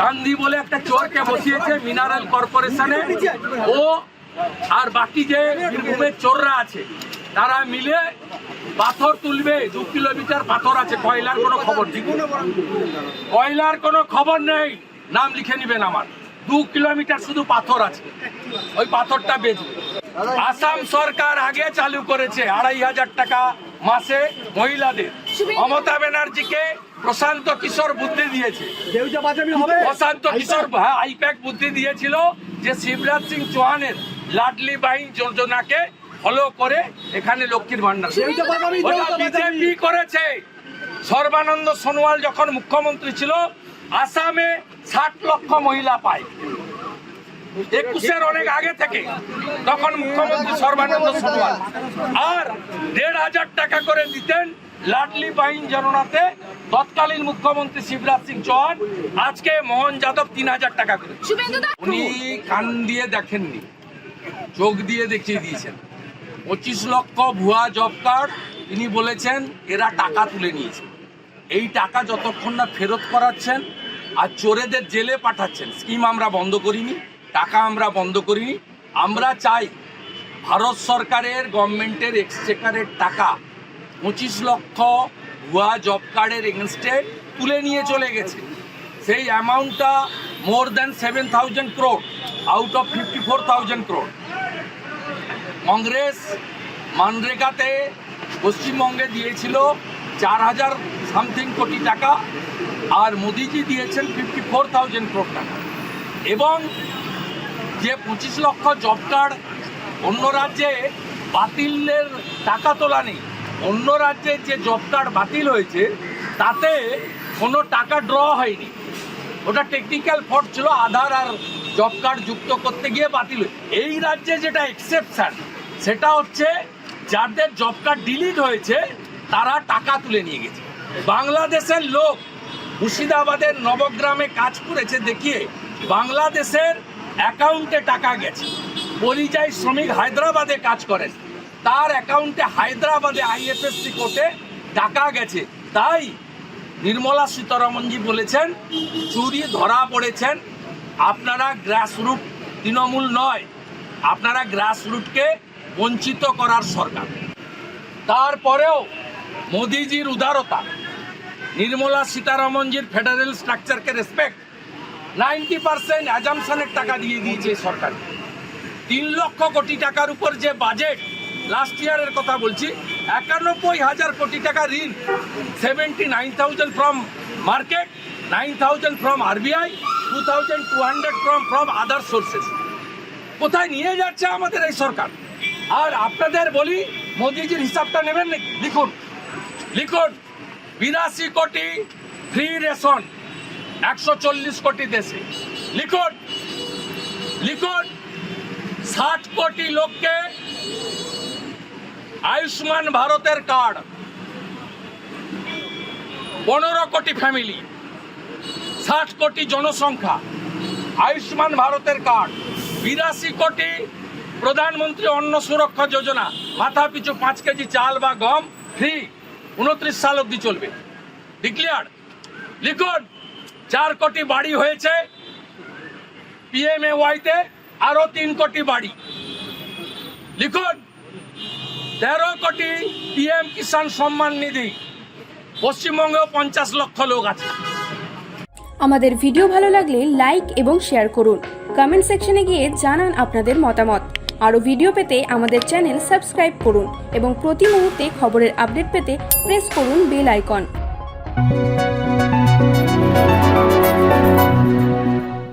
গান্ধী বলে একটা চোরকে বসিয়েছে মিনারেল কর্পোরেশনে। ও আর বাকি যে বীরভূমের চোররা আছে, তারা মিলে পাথর তুলবে। দু কিলোমিটার পাথর আছে, কয়লার কোনো খবর কয়লার কোনো খবর নেই। নাম লিখে নেবেন আমার। দু কিলোমিটার শুধু পাথর আছে। ওই পাথরটা বেচবে আসাম সরকার আগে চালু করেছে আড়াই হাজার টাকা মাসে মহিলাদের। মমতা ব্যানার্জিকে প্রশান্ত কিশোর বুদ্ধি দিয়েছে। দেউজা পাচামি হবে? প্রশান্ত কিশোর হ্যাঁ আইপ্যাক বুদ্ধি দিয়েছিল যে শিবরাজ সিং চৌহানের লাডলি বাহিন যোজনাকে ফলো করে এখানে লক্ষ্মীর ভান্ডার বিজেপি করেছে। সর্বানন্দ সোনোয়াল যখন মুখ্যমন্ত্রী ছিল আসামে ষাট লক্ষ মহিলা পায়। একুশের অনেক আগে থেকে তখন মুখ্যমন্ত্রী সর্বানন্দ সোনোয়াল। আর দেড় হাজার টাকা করে দিতেন লাডলি বাহিন জননাতে তৎকালীন মুখ্যমন্ত্রী শিবরাজ সিং চৌহান আজকে মোহন যাদব তিন হাজার টাকা করে। উনি কান দিয়ে দেখেননি চোখ দিয়ে দেখিয়ে দিয়েছেন। পঁচিশ লক্ষ ভুয়া জব কার্ড তিনি বলেছেন এরা টাকা তুলে নিয়েছে। এই টাকা যতক্ষণ না ফেরত করাচ্ছেন আর চোরেদের জেলে পাঠাচ্ছেন স্কিম আমরা বন্ধ করিনি টাকা আমরা বন্ধ করিনি আমরা চাই ভারত সরকারের গভর্নমেন্টের এক্সচেকারের টাকা পঁচিশ লক্ষ ভুয়া জব কার্ডের এগেনস্টে তুলে নিয়ে চলে গেছে। সেই অ্যামাউন্টটা more than seven thousand crore out of fifty four thousand crore Congress মানরেগাতে পশ্চিমবঙ্গে দিয়েছিল চার হাজার সামথিং কোটি টাকা, আর মোদিজি দিয়েছেন ফিফটি ফোর থাউজেন্ড ক্রোড টাকা। এবং যে পঁচিশ লক্ষ জব কার্ড অন্য রাজ্যে বাতিলের টাকা তোলা নেই অন্য রাজ্যে যে জব কার্ড বাতিল হয়েছে, তাতে কোনো টাকা ড্র হয়নি। ওটা টেকনিক্যাল ফল্ট ছিল, আধার আর জব কার্ড যুক্ত করতে গিয়ে বাতিল। এই রাজ্যে যেটা এক্সেপশন সেটা হচ্ছে যাদের জব কার্ড ডিলিট হয়েছে, তারা টাকা তুলে নিয়ে গেছে। বাংলাদেশের লোক মুর্শিদাবাদের নবগ্রামে কাজ করেছে দেখিয়ে বাংলাদেশের অ্যাকাউন্টে টাকা গেছে। পরিযায়ী শ্রমিক হায়দ্রাবাদে কাজ করেন। তার অ্যাকাউন্টে হায়দ্রাবাদে আইএফএসসি কোর্টে টাকা গেছে। তাই নির্মলা সীতারামনজি বলেছেন, চুরি ধরা পড়েছেন। আপনারা গ্রাসরুট তৃণমূল নয়, আপনারা গ্রাসরুটকে বঞ্চিত করার সরকার। তারপরেও মোদিজির উদারতা, নির্মলা সীতারামনজির ফেডারেল স্ট্রাকচারকে রেসপেক্ট নাইনটি পার্সেন্ট অ্যাজামশনের টাকা দিয়ে দিয়েছে সরকার। তিন লক্ষ কোটি টাকার উপর যে বাজেট লাস্ট ইয়ারের কথা বলছি, একানব্বই হাজার কোটি টাকা ঋণ seventy nine thousand from market nine thousand from RBI two thousand two hundred from from other sources কোথায় নিয়ে যাচ্ছে আমাদের এই সরকার? আর আপনাদের বলি, মোদিজির হিসাবটা নেবেন লিখুন। লিখুন, বিরাশি কোটি ফ্রি রেশন একশো চল্লিশ কোটি দেশে। লিখুন লিখুন, ষাট কোটি লোককে আয়ুষ্মান ভারতের কার্ড। পনেরো কোটি ফ্যামিলি ষাট কোটি জনসংখ্যা, আয়ুষ্মান ভারতের কার্ড। বিরাশি কোটি প্রধানমন্ত্রী অন্ন সুরক্ষা যোজনা, মাথা পিছু পাঁচ কেজি চাল বা গম ফ্রি উনত্রিশ সাল অবধি চলবে। ডিক্লিয়ার লিখুন, চার কোটি বাড়ি হয়েছে পিএমএ ওয়াইতে আরও তিন কোটি বাড়ি। লিখুন তেরো কোটি পিএম কিষাণ সম্মান নিধি। পশ্চিমবঙ্গেও পঞ্চাশ লক্ষ লোক আছে। আমাদের ভিডিও ভালো লাগলে লাইক এবং শেয়ার করুন। কমেন্ট সেকশনে গিয়ে জানান আপনাদের মতামত। আরও ভিডিও পেতে আমাদের চ্যানেল সাবস্ক্রাইব করুন এবং প্রতি মুহূর্তে খবরের আপডেট পেতে প্রেস করুন বেল আইকন